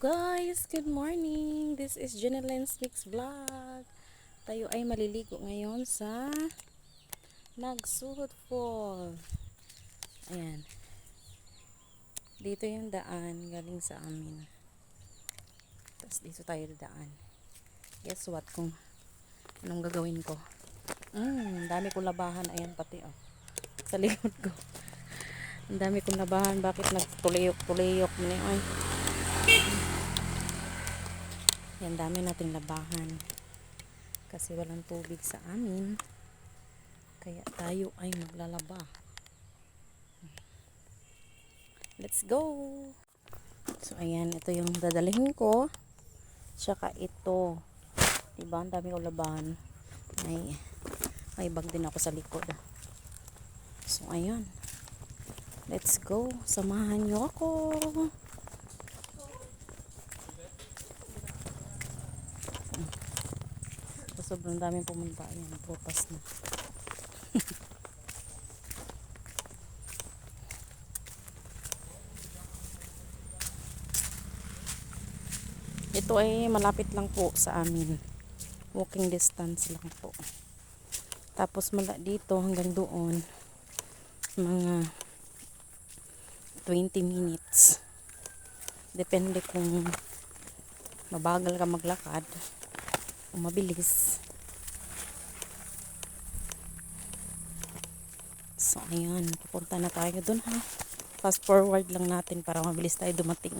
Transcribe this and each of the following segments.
guys! Good morning! This is Jenelyn's Mix Vlog. Tayo ay maliligo ngayon sa Nagsuhot Fall. Ayan. Dito yung daan galing sa amin. Tapos dito tayo dadaan. Guess what kung anong gagawin ko? Mm, dami kong labahan. Ayan pati oh. Sa likod ko. Ang dami kong labahan. Bakit nagtuliyok-tuliyok? Ay. Yan, dami nating labahan. Kasi walang tubig sa amin. Kaya tayo ay maglalaba. Let's go! So, ayan. Ito yung dadalhin ko. Tsaka ito. Diba? Ang dami ko labahan. May, may bag din ako sa likod. So, ayan. Let's go. Samahan nyo ako. So, sobrang daming pumunta. Ayan, prutas na. Ito ay malapit lang po sa amin. Walking distance lang po. Tapos mula dito hanggang doon mga 20 minutes. Depende kung mabagal ka maglakad mabilis. So, ayan. Pupunta na tayo dun ha. Fast forward lang natin para mabilis tayo dumating.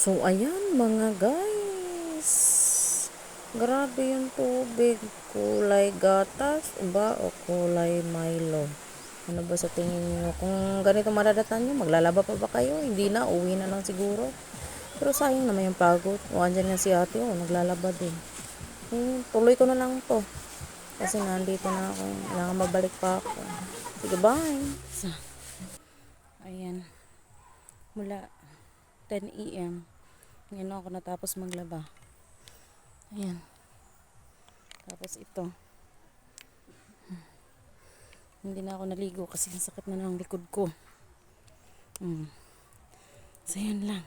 So, ayan mga guys. Grabe yung tubig. Kulay gatas ba o kulay Milo? Ano ba sa tingin nyo? Kung ganito madadatan nyo, maglalaba pa ba kayo? Hindi na, uwi na lang siguro. Pero sayang naman yung pagod. O, andyan nga si ate, oh, naglalaba din. Eh, tuloy ko na lang to. Kasi nandito na ako. Kailangan mabalik pa ako. Sige, bye! Ayan. Mula 10 a.m. Ngayon ako natapos maglaba. Ayan. Tapos ito. Hmm. Hindi na ako naligo kasi ang sakit na ng likod ko. Hmm. So, yun lang.